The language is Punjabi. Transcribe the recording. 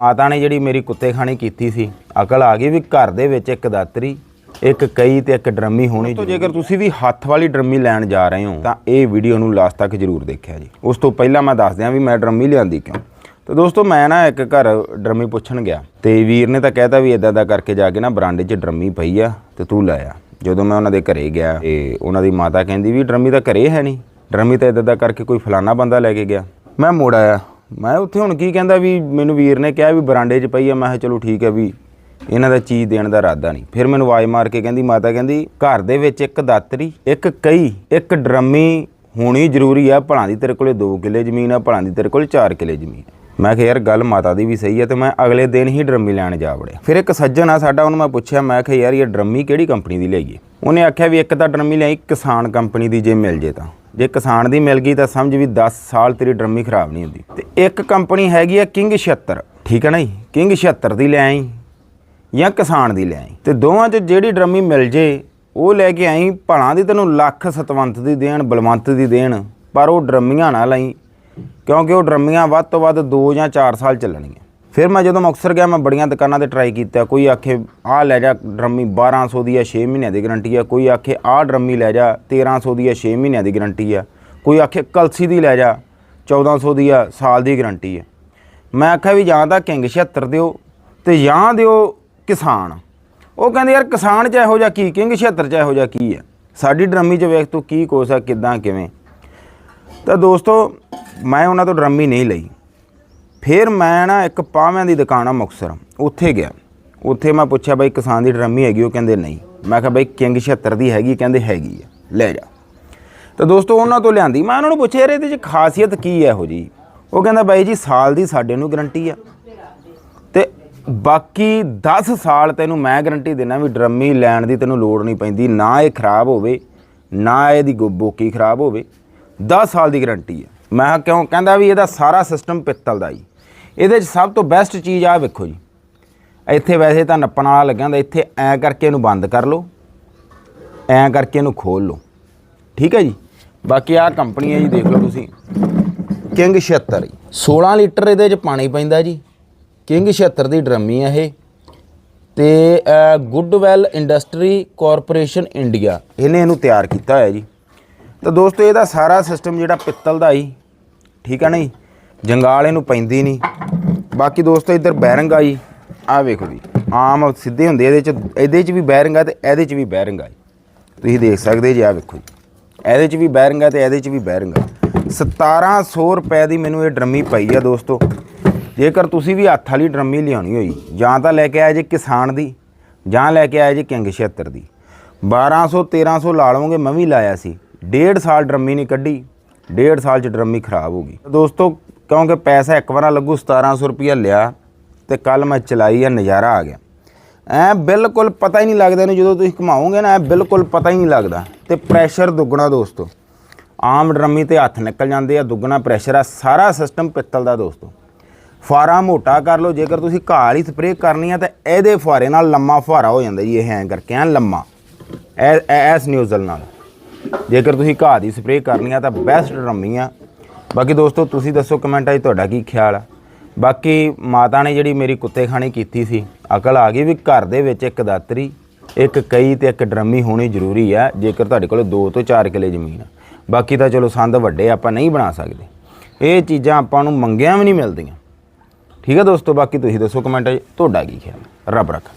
ਮਾਤਾ ਨੇ ਜਿਹੜੀ ਮੇਰੀ ਕੁੱਤੇ ਖਾਣੀ ਕੀਤੀ ਸੀ ਅਕਲ ਆ ਗਈ ਵੀ ਘਰ ਦੇ ਵਿੱਚ ਇੱਕ ਦਾਤਰੀ ਇੱਕ ਕਈ ਤੇ ਇੱਕ ਡਰਮੀ ਹੋਣੀ ਤੋਂ ਜੇਕਰ ਤੁਸੀਂ ਵੀ ਹੱਥ ਵਾਲੀ ਡਰਮੀ ਲੈਣ ਜਾ ਰਹੇ ਹੋ ਤਾਂ ਇਹ ਵੀਡੀਓ ਨੂੰ ਲਾਸਟ ਤੱਕ ਜਰੂਰ ਦੇਖਿਆ ਜੀ। ਉਸ ਤੋਂ ਪਹਿਲਾਂ ਮੈਂ ਦੱਸ ਦਿਆਂ ਵੀ ਮੈਂ ਡਰਮੀ ਲਿਆਂਦੀ ਕਿਉਂ। ਤੇ ਦੋਸਤੋ ਮੈਂ ਨਾ ਇੱਕ ਘਰ ਡਰਮੀ ਪੁੱਛਣ ਗਿਆ ਤੇ ਵੀਰ ਨੇ ਤਾਂ ਕਹਿਤਾ ਵੀ ਇਦਾਂ ਦਾ ਕਰਕੇ ਜਾ ਕੇ ਨਾ ਬਰਾਂਡੇ 'ਚ ਡਰਮੀ ਪਈ ਆ ਤੇ ਤੂੰ ਲੈ ਆ। ਜਦੋਂ ਮੈਂ ਉਹਨਾਂ ਦੇ ਘਰੇ ਗਿਆ ਤੇ ਉਹਨਾਂ ਦੀ ਮਾਤਾ ਕਹਿੰਦੀ ਵੀ ਡਰਮੀ ਤਾਂ ਘਰੇ ਹੈ ਨਹੀਂ ਡਰਮੀ ਤਾਂ ਇਦਾਂ ਦਾ ਕਰਕੇ ਕੋਈ ਫਲਾਨਾ ਬੰਦਾ ਲੈ ਕੇ ਗਿਆ। ਮੈਂ ਮੁੜ ਆਇਆ। ਮੈਂ ਉੱਥੇ ਹੁਣ ਕੀ ਕਹਿੰਦਾ ਵੀ ਮੈਨੂੰ ਵੀਰ ਨੇ ਕਿਹਾ ਵੀ ਬਰਾਂਡੇ 'ਚ ਪਈ ਆ, ਮੈਂ ਕਿਹਾ ਚਲੋ ਠੀਕ ਹੈ ਵੀ ਇਹਨਾਂ ਦਾ ਚੀਜ਼ ਦੇਣ ਦਾ ਇਰਾਦਾ ਨਹੀਂ। ਫਿਰ ਮੈਨੂੰ ਆਵਾਜ਼ ਮਾਰ ਕੇ ਕਹਿੰਦੀ, ਮਾਤਾ ਕਹਿੰਦੀ, ਘਰ ਦੇ ਵਿੱਚ ਇੱਕ ਦਾਤਰੀ, ਇੱਕ ਕਈ ਇੱਕ ਡਰਮੀ ਹੋਣੀ ਜ਼ਰੂਰੀ ਆ, ਭਲਾਂ ਦੀ ਤੇਰੇ ਕੋਲੇ 2 ਕਿੱਲੇ ਜ਼ਮੀਨ ਆ, ਭਲਾਂ ਦੀ ਤੇਰੇ ਕੋਲ 4 ਕਿੱਲੇ ਜ਼ਮੀਨ ਮੈਂ ਕਿਹਾ, ਯਾਰ ਗੱਲ ਮਾਤਾ ਦੀ ਵੀ ਸਹੀ ਹੈ ਤੇ ਮੈਂ ਅਗਲੇ ਦਿਨ ਹੀ ਡਰਮੀ ਲੈਣ ਜਾ ਵੜਿਆ। ਫਿਰ ਇੱਕ ਸੱਜਣ ਆ ਸਾਡਾ, ਉਹਨੂੰ ਮੈਂ ਪੁੱਛਿਆ, ਮੈਂ ਕਿਹਾ, ਯਾਰ ਇਹ ਡਰਮੀ ਕਿਹੜੀ ਕੰਪਨੀ ਦੀ ਲਈਏ ਉਹਨੇ ਆਖਿਆ ਵੀ ਇੱਕ ਤਾਂ ਡਰਮੀ ਲਈ ਕਿਸਾਨ ਕੰਪਨੀ ਦੀ ਜੇ ਮਿਲ ਜੇ ਤਾਂ। ਜੇ ਕਿਸਾਨ ਦੀ ਮਿਲ ਗਈ ਤਾਂ ਸਮਝ ਵੀ 10 ਸਾਲ ਤੇਰੀ ਡਰਮੀ ਖਰਾਬ ਨਹੀਂ ਹੁੰਦੀ। ਤੇ ਇੱਕ ਕੰਪਨੀ ਹੈਗੀ ਆ ਕਿੰਗ 76 ਠੀਕ ਹੈ ਨਾ ਜੀ? ਕਿੰਗ 76 ਦੀ ਲੈ ਆਈ ਜਾਂ ਕਿਸਾਨ ਦੀ ਲੈ ਆਈ? ਤੇ ਦੋਵਾਂ 'ਚ ਜਿਹੜੀ ਡਰਮੀ ਮਿਲ ਜੇ, ਉਹ ਲੈ ਕੇ ਆਈ, ਭਲਾਂ ਦੀ ਤੈਨੂੰ ਲੱਖ ਸਤਵੰਤ ਦੀ ਦੇਣ, ਬਲਵੰਤ ਦੀ ਦੇਣ, ਪਰ ਉਹ ਡਰਮੀਆਂ ਨਾ ਲਈ, ਕਿਉਂਕਿ ਉਹ ਡਰਮੀਆਂ ਵੱਧ ਤੋਂ ਵੱਧ 2 ਜਾਂ 4 ਸਾਲ ਚੱਲਣਗੀਆਂ। ਫਿਰ ਮੈਂ ਜਦੋਂ ਮੁਕਤਸਰ ਗਿਆ, ਮੈਂ ਬੜੀਆਂ ਦੁਕਾਨਾਂ ਤੇ ਟਰਾਈ ਕੀਤਾ। ਕੋਈ ਆਖੇ, ਆਹ ਲੈ ਜਾ ਡਰਮੀ 1200 ਦੀ ਆ 6 ਮਹੀਨਿਆਂ ਦੀ ਗਾਰੰਟੀ ਆ। ਕੋਈ ਆਖੇ, ਆਹ ਡਰਮੀ ਲੈ ਜਾ 1300 ਦੀ ਆ 6 ਮਹੀਨਿਆਂ ਦੀ ਗਾਰੰਟੀ ਆ। ਕੋਈ ਆਖੇ, ਕਲਸੀ ਦੀ ਲੈ ਜਾ 1400 ਦੀ ਆ, ਸਾਲ ਦੀ ਗਾਰੰਟੀ ਆ। ਮੈਂ ਆਖਿਆ ਵੀ ਜਾਂ ਤਾਂ ਕਿੰਗ 76 ਦਿਓ ਤੇ ਜਾਂ ਦਿਓ ਕਿਸਾਨ। ਉਹ ਕਹਿੰਦੇ, ਯਾਰ ਕਿਸਾਨ ਚ ਇਹੋ ਜਿਹਾ ਕੀ, ਕਿੰਗ 76 ਚ ਇਹੋ ਜਿਹਾ ਕੀ ਹੈ ਸਾਡੀ ਡਰਮੀ ਚ ਵੇਖ ਤੂੰ ਕੀ ਕੋਸ ਆ, ਕਿਦਾਂ, ਕਿਵੇਂ? ਤਾਂ ਦੋਸਤੋ, ਮੈਂ ਉਹਨਾਂ ਤੋਂ ਡਰਮੀ ਨਹੀਂ ਲਈ। ਫਿਰ ਮੈਂ ਨਾ ਇੱਕ ਪਾਵਿਆਂ ਦੀ ਦੁਕਾਨ ਆ ਮੁਕਤਸਰ। ਉੱਥੇ ਗਿਆ। ਉੱਥੇ ਮੈਂ ਪੁੱਛਿਆ, ਬਾਈ ਕਿਸਾਨ ਦੀ ਡਰਮੀ ਹੈਗੀ ਉਹ? ਕਹਿੰਦੇ, ਨਹੀਂ। ਮੈਂ ਕਿਹਾ, ਬਾਈ ਕਿੰਗ 76 ਦੀ ਹੈਗੀ, ਕਹਿੰਦੇ ਹੈਗੀ ਆ। ਲੈ ਜਾ। ਤਾਂ ਦੋਸਤੋ, ਉਹਨਾਂ ਤੋਂ ਲਿਆਂਦੀ। ਮੈਂ ਉਹਨਾਂ ਨੂੰ ਪੁੱਛਿਆ, ਯਾਰ ਇਹਦੇ 'ਚ ਖਾਸੀਅਤ ਕੀ ਹੈ ਇਹੋ ਜੀ ਉਹ ਕਹਿੰਦਾ, ਬਾਈ ਜੀ, ਸਾਲ ਦੀ ਸਾਡੇ ਨੂੰ ਗਰੰਟੀ ਆ। ਤੇ ਬਾਕੀ 10 ਸਾਲ ਤੈਨੂੰ ਮੈਂ ਗਰੰਟੀ ਦੇਣਾ ਵੀ ਡਰਮੀ ਲੈਣ ਦੀ ਤੈਨੂੰ ਲੋੜ ਨਹੀਂ ਪੈਂਦੀ। ਨਾ ਇਹ ਖਰਾਬ ਹੋਵੇ, ਨਾ ਇਹਦੀ ਗੋ- ਬੋਕੀ ਖਰਾਬ ਹੋਵੇ। 10 ਸਾਲ ਦੀ ਗਰੰਟੀ ਹੈ ਮੈਂ ਕਿਹਾ, ਕਿਉਂ? ਕਹਿੰਦਾ ਵੀ ਇਹਦਾ ਸਾਰਾ ਸਿਸਟਮ ਪਿੱਤਲ ਦਾ ਹੀ ਇਹਦੇ 'ਚ ਸਭ ਤੋਂ ਬੈਸਟ ਚੀਜ਼ ਆ ਵੇਖੋ ਜੀ। ਇੱਥੇ ਵੈਸੇ ਤਾਂ ਨੱਪਣ ਵਾਲਾ ਲੱਗਿਆ ਹੁੰਦਾ, ਇੱਥੇ ਐ ਕਰਕੇ ਇਹਨੂੰ ਬੰਦ ਕਰ ਲਓ, ਐ ਕਰਕੇ ਇਹਨੂੰ ਖੋਲ ਲਓ। ਠੀਕ ਹੈ ਜੀ? ਬਾਕੀ ਆਹ ਕੰਪਨੀ ਹੈ ਜੀ ਦੇਖ ਲਓ ਤੁਸੀਂ। ਕਿੰਗ 76 ਜੀ। 16 ਲੀਟਰ ਇਹਦੇ 'ਚ ਪਾਣੀ ਪੈਂਦਾ ਜੀ। ਕਿੰਗ 76 ਦੀ ਡਰਮੀ ਹੈ ਇਹ। ਤੇ ਗੁੱਡਵੈਲ ਇੰਡਸਟਰੀ ਕਾਰਪੋਰੇਸ਼ਨ ਇੰਡੀਆ ਇਹਨੇ ਇਹਨੂੰ ਤਿਆਰ ਕੀਤਾ ਹੋਇਆ ਜੀ। ਤਾਂ ਦੋਸਤੋ, ਇਹਦਾ ਸਾਰਾ ਸਿਸਟਮ ਜਿਹੜਾ ਪਿੱਤਲ ਦਾ ਹੀ ਠੀਕ ਹੈ ਨਾ ਜੀ? ਜੰਗਾਲ ਇਹਨੂੰ ਪੈਂਦੀ ਨਹੀਂ ਬਾਕੀ ਦੋਸਤੋ, ਇੱਧਰ ਬੈਰਿੰਗ ਆ ਜੀ ਆਹ ਵੇਖੋ ਜੀ, ਆਮ ਸਿੱਧੇ ਹੁੰਦੇ ਇਹਦੇ ਚ ਇਹਦੇ ਚ ਵੀ ਬੈਰਿੰਗ ਆ ਤੇ ਇਹਦੇ ਚ ਵੀ ਬੈਰਿੰਗ ਆ ਜੀ। ਤੁਸੀਂ ਦੇਖ ਸਕਦੇ ਜੀ ਆਹ ਵੇਖੋ ਜੀ। ਇਹਦੇ ਚ ਵੀ ਬੈਰਿੰਗ ਆ ਤੇ ਇਹਦੇ ਚ ਵੀ ਬੈਰਿੰਗ। ਆ 1700 ਰੁਪਏ ਦੀ ਮੈਨੂੰ ਇਹ ਡਰਮੀ ਪਈ ਆ ਦੋਸਤੋ। ਜੇਕਰ ਤੁਸੀਂ ਵੀ ਹੱਥ ਵਾਲੀ ਡਰਮੀ ਲਿਆਉਣੀ ਹੋਈ, ਜਾਂ ਤਾਂ ਲੈ ਕੇ ਆਏ ਜੇ ਕਿਸਾਨ ਦੀ, ਜਾਂ ਲੈ ਕੇ ਆਏ ਜੇ ਕਿੰਗ 76 ਦੀ। 1200 1300 ਲਾ ਲਵਾਂਗੇ, ਮੈਂ ਵੀ ਲਾਇਆ ਸੀ। ਡੇਢ ਸਾਲ ਡਰਮੀ ਨਹੀਂ ਕੱਢੀ, ਡੇਢ ਸਾਲ ਚ ਡਰਮੀ ਖਰਾਬ ਹੋ ਗਈ। ਦੋਸਤੋ ਕਿਉਂਕਿ ਪੈਸਾ ਇੱਕ ਵਾਰਾ ਲੱਗੂ 1700 ਰੁਪਇਆ ਲਿਆ ਤੇ ਕੱਲ ਮੈਂ ਚਲਾਈ ਆ, ਨਜ਼ਾਰਾ ਆ ਗਿਆ। ਐ ਬਿਲਕੁਲ ਪਤਾ ਹੀ ਨਹੀਂ ਲੱਗਦਾ ਇਹਨੂੰ ਜਦੋਂ ਤੁਸੀਂ ਘੁਮਾਓਗੇ ਨਾ, ਐ ਬਿਲਕੁਲ ਪਤਾ ਹੀ ਨਹੀਂ ਲੱਗਦਾ। ਤੇ ਪ੍ਰੈਸ਼ਰ ਦੁੱਗਣਾ ਦੋਸਤੋ। ਆਮ ਡਰਮੀ ਤੇ ਹੱਥ ਨਿਕਲ ਜਾਂਦੇ ਆ, ਦੁੱਗਣਾ ਪ੍ਰੈਸ਼ਰ ਆ, ਸਾਰਾ ਸਿਸਟਮ ਪਿੱਤਲ ਦਾ ਦੋਸਤੋ। ਫੁਆਰਾ ਮੋਟਾ ਕਰ ਲਓ, ਜੇਕਰ ਤੁਸੀਂ ਘਾਹ ਵਾਲੀ ਸਪਰੇਅ ਕਰਨੀ ਆ ਤਾਂ ਇਹਦੇ ਫੁਆਰੇ ਨਾਲ ਲੰਮਾ ਫੁਆਰਾ ਹੋ ਜਾਂਦਾ ਜੀ, ਇਹ ਐਂ ਕਰਕੇ, ਐ ਲੰਮਾ। ਐਸ ਨਿਊਜ਼ਲ ਨਾਲ। ਜੇਕਰ ਤੁਸੀਂ ਘਾਹ ਦੀ ਸਪਰੇਅ ਕਰਨੀ ਆ ਤਾਂ ਬੈਸਟ ਡਰਮੀ ਆ। ਬਾਕੀ ਦੋਸਤੋ, ਤੁਸੀਂ ਦੱਸੋ ਕਮੈਂਟਾਂ 'ਚ ਤੁਹਾਡਾ ਕੀ ਖਿਆਲ ਆ? ਬਾਕੀ ਮਾਤਾ ਨੇ ਜਿਹੜੀ ਮੇਰੀ ਕੁੱਤੇ ਖਾਣੀ ਕੀਤੀ ਸੀ, ਅਕਲ ਆ ਗਈ ਵੀ ਘਰ ਦੇ ਵਿੱਚ ਇੱਕ ਦਾਤਰੀ, ਇੱਕ ਕਈ ਤੇ ਇੱਕ ਡਰਮੀ ਹੋਣੀ ਜ਼ਰੂਰੀ ਆ, ਜੇਕਰ ਤੁਹਾਡੇ ਕੋਲ 2 ਤੋਂ 4 ਕਿੱਲੇ ਜ਼ਮੀਨ ਆ। ਬਾਕੀ ਤਾਂ ਚਲੋ ਸੰਦ ਵੱਡੇ ਆਪਾਂ ਨਹੀਂ ਬਣਾ ਸਕਦੇ। ਇਹ ਚੀਜ਼ਾਂ ਆਪਾਂ ਨੂੰ ਮੰਗਿਆਂ ਵੀ ਨਹੀਂ ਮਿਲਦੀਆਂ। ਠੀਕ ਹੈ ਦੋਸਤੋ, ਬਾਕੀ ਤੁਸੀਂ ਦੱਸੋ ਕਮੈਂਟਾਂ 'ਚ ਤੁਹਾਡਾ ਕੀ ਖਿਆਲ ਰੱਬ ਰੱਖਾ।